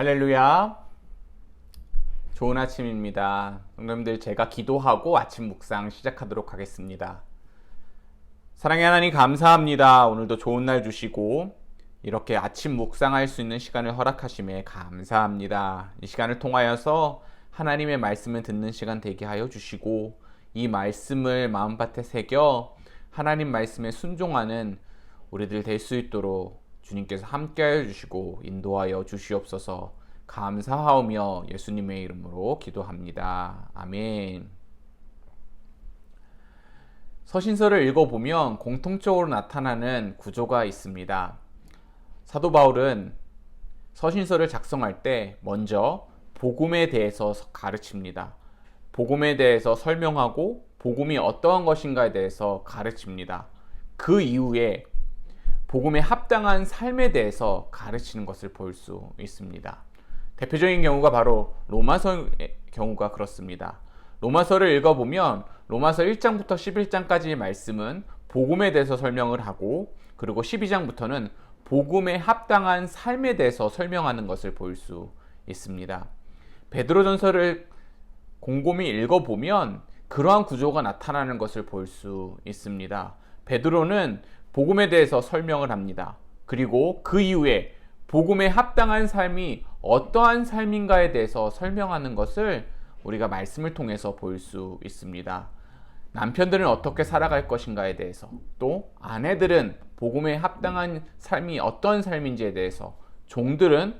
할렐루야. 좋은 아침입니다. 성도님들 제가 기도하고 아침 묵상 시작하도록 하겠습니다. 사랑의 하나님 감사합니다. 오늘도 좋은 날 주시고 이렇게 아침 묵상할 수 있는 시간을 허락하심에 감사합니다. 이 시간을 통하여서 하나님의 말씀을 듣는 시간 되게 하여 주시고 이 말씀을 마음밭에 새겨 하나님 말씀에 순종하는 우리들 될 수 있도록 주님께서 함께하여 주시고 인도하여 주시옵소서 감사하오며 예수님의 이름으로 기도합니다. 아멘. 서신서를 읽어보면 공통적으로 나타나는 구조가 있습니다. 사도 바울은 서신서를 작성할 때 먼저 복음에 대해서 가르칩니다. 복음에 대해서 설명하고 복음이 어떠한 것인가에 대해서 가르칩니다. 그 이후에 복음에 합당한 삶에 대해서 가르치는 것을 볼 수 있습니다. 대표적인 경우가 바로 로마서의 경우가 그렇습니다. 로마서를 읽어보면 로마서 1장부터 11장까지의 말씀은 복음에 대해서 설명을 하고 그리고 12장부터는 복음에 합당한 삶에 대해서 설명하는 것을 볼 수 있습니다. 베드로전서를 곰곰이 읽어보면 그러한 구조가 나타나는 것을 볼 수 있습니다. 베드로는 복음에 대해서 설명을 합니다. 그리고 그 이후에 복음에 합당한 삶이 어떠한 삶인가에 대해서 설명하는 것을 우리가 말씀을 통해서 볼 수 있습니다. 남편들은 어떻게 살아갈 것인가에 대해서 또 아내들은 복음에 합당한 삶이 어떤 삶인지에 대해서 종들은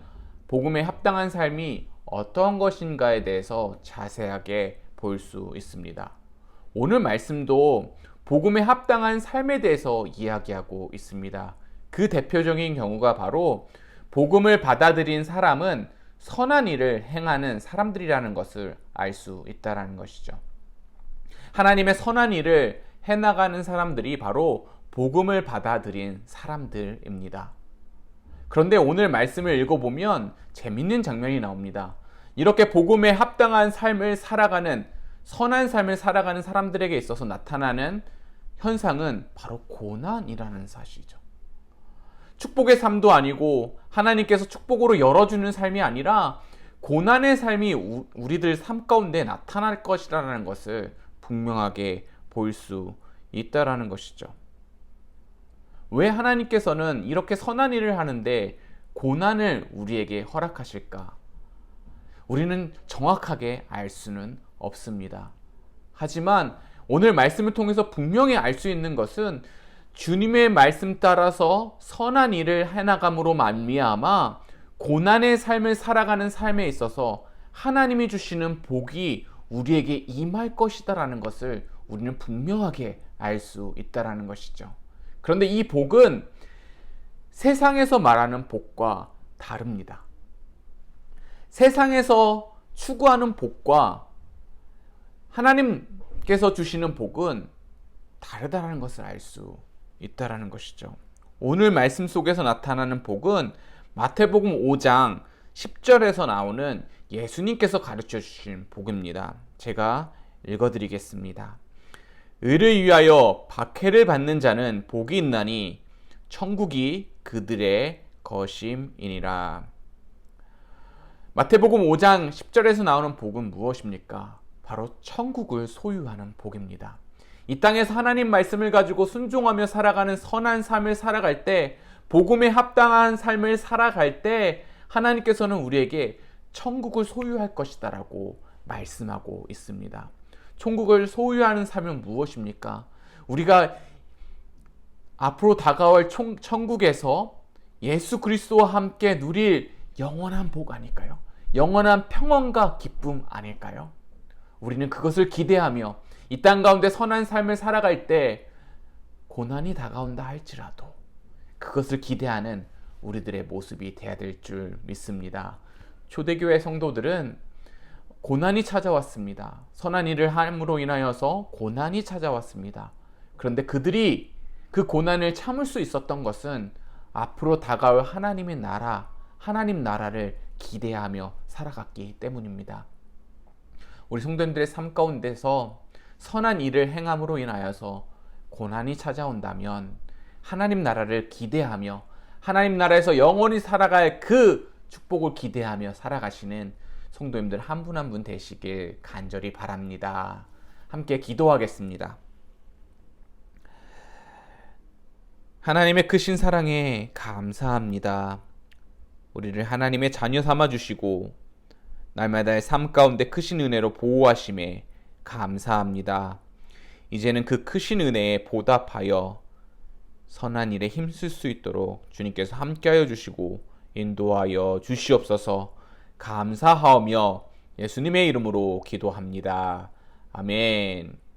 복음에 합당한 삶이 어떤 것인가에 대해서 자세하게 볼 수 있습니다. 오늘 말씀도 복음에 합당한 삶에 대해서 이야기하고 있습니다. 그 대표적인 경우가 바로 복음을 받아들인 사람은 선한 일을 행하는 사람들이라는 것을 알 수 있다라는 것이죠. 하나님의 선한 일을 해나가는 사람들이 바로 복음을 받아들인 사람들입니다. 그런데 오늘 말씀을 읽어보면 재밌는 장면이 나옵니다. 이렇게 복음에 합당한 삶을 살아가는 선한 삶을 살아가는 사람들에게 있어서 나타나는 현상은 바로 고난이라는 사실이죠. 축복의 삶도 아니고 하나님께서 축복으로 열어주는 삶이 아니라 고난의 삶이 우리들 삶 가운데 나타날 것이라는 것을 분명하게 볼 수 있다라는 것이죠. 왜 하나님께서는 이렇게 선한 일을 하는데 고난을 우리에게 허락하실까? 우리는 정확하게 알 수는 없습니다. 하지만 오늘 말씀을 통해서 분명히 알 수 있는 것은 주님의 말씀 따라서 선한 일을 해나감으로 말미암아 고난의 삶을 살아가는 삶에 있어서 하나님이 주시는 복이 우리에게 임할 것이다라는 것을 우리는 분명하게 알 수 있다라는 것이죠. 그런데 이 복은 세상에서 말하는 복과 다릅니다. 세상에서 추구하는 복과 하나님께서 주시는 복은 다르다는 것을 알 수 있다라는 것이죠. 오늘 말씀 속에서 나타나는 복은 마태복음 5장 10절에서 나오는 예수님께서 가르쳐 주신 복입니다. 제가 읽어 드리겠습니다. 의를 위하여 박해를 받는 자는 복이 있나니 천국이 그들의 것임이니라. 마태복음 5장 10절에서 나오는 복은 무엇입니까? 바로 천국을 소유하는 복입니다. 이 땅에서 하나님 말씀을 가지고 순종하며 살아가는 선한 삶을 살아갈 때, 복음에 합당한 삶을 살아갈 때, 하나님께서는 우리에게 천국을 소유할 것이다라고 말씀하고 있습니다. 천국을 소유하는 삶은 무엇입니까? 우리가 앞으로 다가올 천국에서 예수 그리스도와 함께 누릴 영원한 복 아닐까요? 영원한 평안과 기쁨 아닐까요? 우리는 그것을 기대하며 이 땅 가운데 선한 삶을 살아갈 때 고난이 다가온다 할지라도 그것을 기대하는 우리들의 모습이 되어야 될 줄 믿습니다. 초대교회 성도들은 고난이 찾아왔습니다. 선한 일을 함으로 인하여서 고난이 찾아왔습니다. 그런데 그들이 그 고난을 참을 수 있었던 것은 앞으로 다가올 하나님의 나라, 하나님 나라를 기대하며 살아갔기 때문입니다. 우리 성도님들의 삶 가운데서 선한 일을 행함으로 인하여서 고난이 찾아온다면 하나님 나라를 기대하며 하나님 나라에서 영원히 살아갈 그 축복을 기대하며 살아가시는 성도님들 한분 한 분 되시길 간절히 바랍니다. 함께 기도하겠습니다. 하나님의 크신 사랑에 감사합니다. 우리를 하나님의 자녀 삼아 주시고 날마다의 삶 가운데 크신 은혜로 보호하심에 감사합니다. 이제는 그 크신 은혜에 보답하여 선한 일에 힘쓸 수 있도록 주님께서 함께하여 주시고 인도하여 주시옵소서 감사하며 예수님의 이름으로 기도합니다. 아멘.